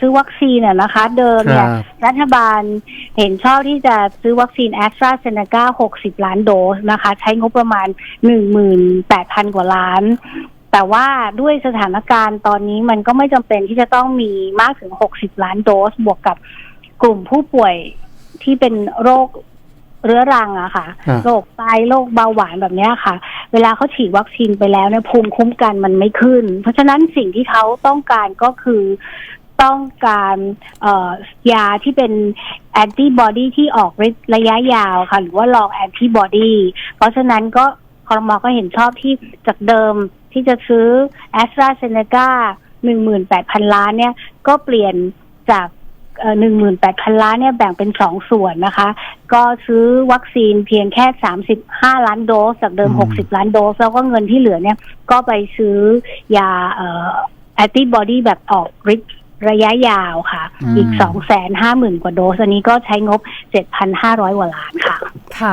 ซื้อวัคซีนอะนะคะ เดิมคเนี่รัยบรัฐบาลเห็นชอบที่จะซื้อวัคซีนแอสตราเซเนกา60 ล้านโดสนะคะ ใช้งบประมาณ 18,000 กว่าล้าน แต่ว่าด้วยสถานการณ์ตอนนี้มันก็ไม่จำเป็นที่จะต้องมีมากถึง 60 ล้านโดส บวกกับกลุ่มผู้ป่วยที่เป็นโรคเรื้อรังอะค่ะครับโรคไตโรคเบาหวานแบบเนี้ยค่ะ เวลาเขาฉีดวัคซีนไปแล้วเนี่ยภูมิคุ้มกันมันไม่ขึ้น เพราะฉะนั้นสิ่งที่เขาต้องการก็คือ ต้องการเอ่อยาที่เป็นแอนติบอดีที่ออกฤทธิ์ระยะยาวค่ะ หรือว่าลองแอนติบอดีเพราะฉะนั้นก็คอรมอก็เห็นชอบที่จากเดิมที่จะซื้อแอสตราเซเนกาหนึ่งหมื่นแปดพันล้านเนี่ย ก็เปลี่ยนจากหนึ่งหมื่นแปดพันล้านเนี่ยแบ่งเป็นสองส่วนนะคะ ก็ซื้อวัคซีนเพียงแค่สามสิบห้าล้านโดส จากเดิมอืมหกสิบล้านโดส แล้วก็เงินที่เหลือเนี่ย ก็ไปซื้อยาเอ่อแอนติบอดีแบบออกฤทธิ์ ระยะยาวค่ะอืมอีกสองแสนห้าหมื่นกว่าโดส อันนี้ก็ใช้งบเจ็ดพันห้าร้อยกว่าล้านค่ะ